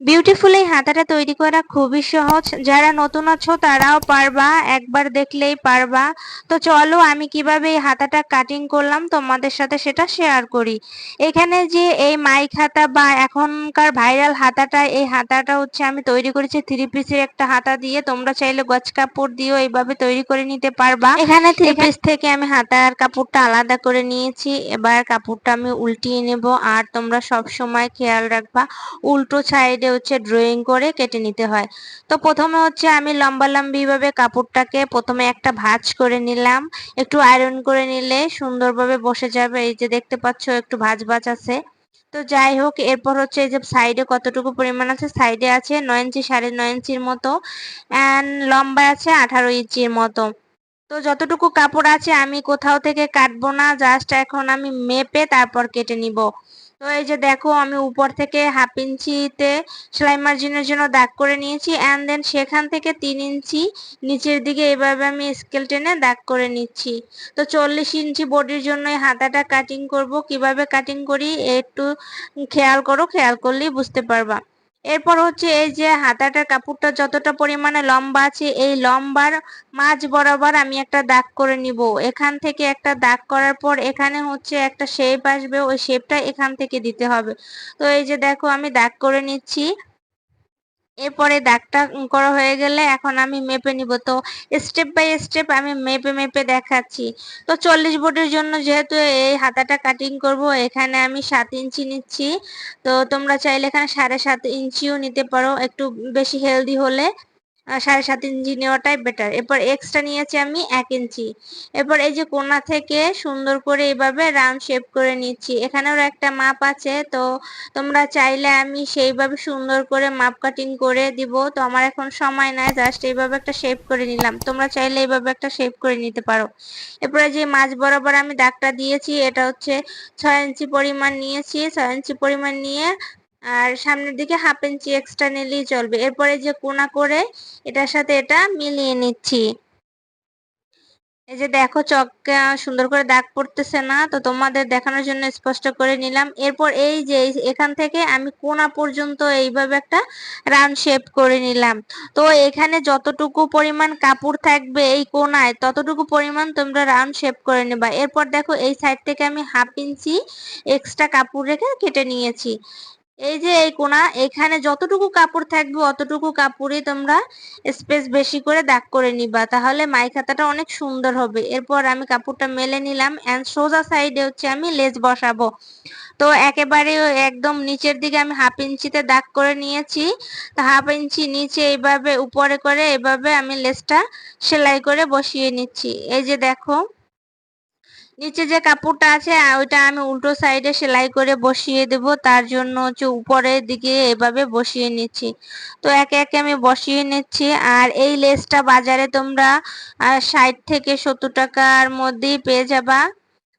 Beautiful এই হাতাটা তৈরি করা খুবই সহজ। যারা নতুন আছো তারাও পারবা। একবার দেখলেই পারবা। তো চলো আমি কীভাবে এই হাতাটা কাটিং করলাম তোমাদের সাথে সেটা শেয়ার করি। এখানে যে এই মাইক হাতা বা এখনকার ভাইরাল হাতাটা এই হাতাটা হচ্ছে আমি তৈরি করেছি থ্রি পিসের একটা হাতা দিয়ে। তোমরা চাইলে গছ কাপড় দিয়েও এইভাবে তৈরি করে নিতে পারবা। এখানে থ্রি পিস থেকে আমি হাতার কাপড়টা আলাদা করে নিয়েছি। এবার কাপড়টা আমি উল্টিয়ে নেব। আর তোমরা সব সময় খেয়াল রাখবা উল্টো সাইডে হচ্ছে ড্রয়িং করে কেটে নিতে হয়। তো প্রথমে হচ্ছে আমি লম্বা লম্বি ভাবে কাপড়টাকে প্রথমে একটা ভাঁজ করে নিলাম। একটু আয়রন করে নিলে সুন্দরভাবে বসে যাবে। এই যে দেখতে পাচ্ছ একটু ভাঁজ ভাঁজ আছে। তো যাই হোক, এরপর হচ্ছে এই যে সাইডে কতটুকু পরিমাণ আছে? সাইডে আছে নয় ইঞ্চি, সাড়ে নয় ইঞ্চির মতো। অ্যান্ড লম্বা আছে আঠারো ইঞ্চির মতো। তো যতটুকু কাপড় আছে আমি কোথাও থেকে কাটবো না জাস্ট এখন আমি মেপে তারপর কেটে নিব। তো এই যে দেখো, আমি উপর থেকে হাফ ইঞ্চিতে সেলাই মার্জিনের জন্য দাগ করে নিয়েছি অ্যান্ড দেন সেখান থেকে তিন ইঞ্চি নিচের দিকে এভাবে আমি স্কেল টেনে দাগ করে নিচ্ছি। তো চল্লিশ ইঞ্চি বডির জন্য এই হাতাটা কাটিং করব। কীভাবে কাটিং করি একটু খেয়াল করো, খেয়াল করলেই বুঝতে পারবা। এরপর হচ্ছে এই যে হাতাটার কাপড়টা যতটা পরিমাণে লম্বা আছে, এই লম্বার মাঝ বরাবর আমি একটা দাগ করে নিব। এখান থেকে একটা দাগ করার পর এখানে হচ্ছে একটা শেপ আসবে, ওই শেপটা এখান থেকে দিতে হবে। তো এই যে দেখো আমি দাগ করে নিচ্ছি। এরপরে দাগটা করা হয়ে গেলে এখন আমি মেপে নিব। তো স্টেপ বাই স্টেপ আমি মেপে মেপে দেখাচ্ছি। তো চল্লিশ বোর্ডের জন্য যেহেতু এই হাতাটা কাটিং করব, এখানে আমি সাত ইঞ্চি নিচ্ছি। তো তোমরা চাইলে এখানে সাড়ে সাত ইঞ্চিও নিতে পারো, একটু বেশি হেলদি হলে। সাড়ে সাত ইঞ্চি নেওয়াটাই বেটার এরপর এক্সট্রা নিয়েছি আমি এক ইঞ্চি। এরপর এই যে কোনা থেকে সুন্দর করে এইভাবে রাউন্ড শেপ করে নিচ্ছি। এখানেও একটা মাপ আছে, তো তোমরা চাইলে আমি সেইভাবে সুন্দর করে মাপ কাটিং করে দিব। তো আমার এখন সময় নাই জাস্ট এইভাবে একটা শেপ করে নিলাম। তোমরা চাইলে এইভাবে একটা শেপ করে নিতে পারো। এরপরে যে মাছ বরাবর আমি দাগটা দিয়েছি, এটা হচ্ছে ছয় ইঞ্চি পরিমাণ নিয়েছি। ছয় ইঞ্চি পরিমাণ নিয়ে আর সামনের দিকে হাফ ইঞ্চি এক্সট্রা নিলেই চলবে। এরপরে যে কোনা করে এটার সাথে এটা মিলিয়ে নিচ্ছি। এই যে দেখো চককে সুন্দর করে দাগ পড়তেছে না, তো তোমাদের দেখানোর জন্য স্পষ্ট করে নিলাম। এরপর এই যে এখান থেকে আমি কোনা পর্যন্ত এইভাবে একটা রাউন্ড শেপ করে নিলাম। তো এখানে যতটুকু পরিমাণ কাপড় থাকবে এই কোনায়, ততটুকু পরিমাণ তোমরা রাউন্ড শেপ করে নেবা। এরপর দেখো এই সাইড থেকে আমি হাফ ইঞ্চি এক্সট্রা কাপড় রেখে কেটে নিয়েছি। এই যে এই কোনা, এখানে যতটুকু কাপড় থাকবে অতটুকু কাপড়ে তোমরা স্পেস বেশি করে দাগ করে নিবা। তাহলে মাই খাতাটা অনেক সুন্দর হবে। এরপর আমি কাপড়টা মেলে নিলাম অ্যান্ড সোজা সাইডে হচ্ছে আমি লেজ বসাবো। তো একেবারে একদম নিচের দিকে আমি হাফ ইঞ্চিতে দাগ করে নিয়েছি। তো হাফ ইঞ্চি নিচে এইভাবে উপরে করে এভাবে আমি লেসটা সেলাই করে বসিয়ে নিচ্ছি। এই যে দেখো নিচে যে কাপড়টা আছে ওইটা আমি উল্টো সাইডে সেলাই করে বসিয়ে দেব। তার জন্য হচ্ছে উপরের দিকে এভাবে বসিয়ে নিচ্ছি। তো একে একে আমি বসিয়ে নিচ্ছি। আর এই লেসটা বাজারে তোমরা ষাট থেকে সত্তর টাকার মধ্যেই পেয়ে যাবা।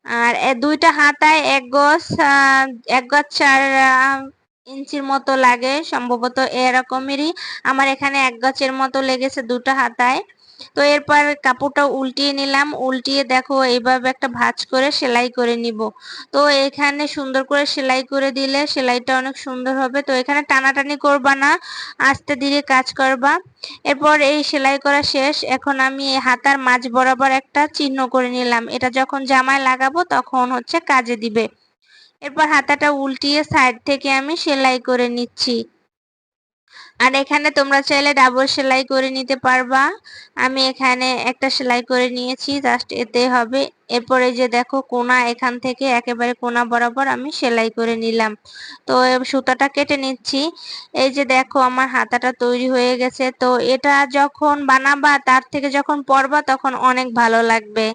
আর দুইটা হাতায় এক গজ এক গজ চার ইঞ্চির মতো লাগে। সম্ভবত এরকমেরই। আমার এখানে এক গাছের মতো লেগেছে দুটো হাতায়। তো এরপর কাপড়টা উল্টিয়ে নিলাম। উল্টিয়ে দেখো, এইভাবে একটা ভাঁজ করে সেলাই করে নিব। তো এখানে সুন্দর করে সেলাই করে দিলে সেলাইটা অনেক সুন্দর হবে। তো এখানে টানাটানি করবা না, আস্তে ধীরে কাজ করবা। এরপর এই সেলাই করা শেষ। এখন আমি হাতার মাঝ বরাবর একটা চিহ্ন করে নিলাম। এটা যখন জামায় লাগাবো তখন হচ্ছে কাজে দিবে। এরপর হাতাটা উল্টিয়ে সাইড থেকে আমি সেলাই করে নিচ্ছি। আর এখানে তোমরা চাইলে ডাবল সেলাই করে নিতে পারবা। আমি এখানে একটা সেলাই করে নিয়েছি জাস্ট এতে হবে। এরপরে যে দেখো কোনা, এখান থেকে একেবারে কোনা বরাবর আমি সেলাই করে নিলাম। তো সুতাটা কেটে নিচ্ছি। এই যে দেখো আমার হাতাটা তৈরি হয়ে গেছে। তো এটা যখন বানাবা, তার থেকে যখন পরবা, তখন অনেক ভালো লাগবে।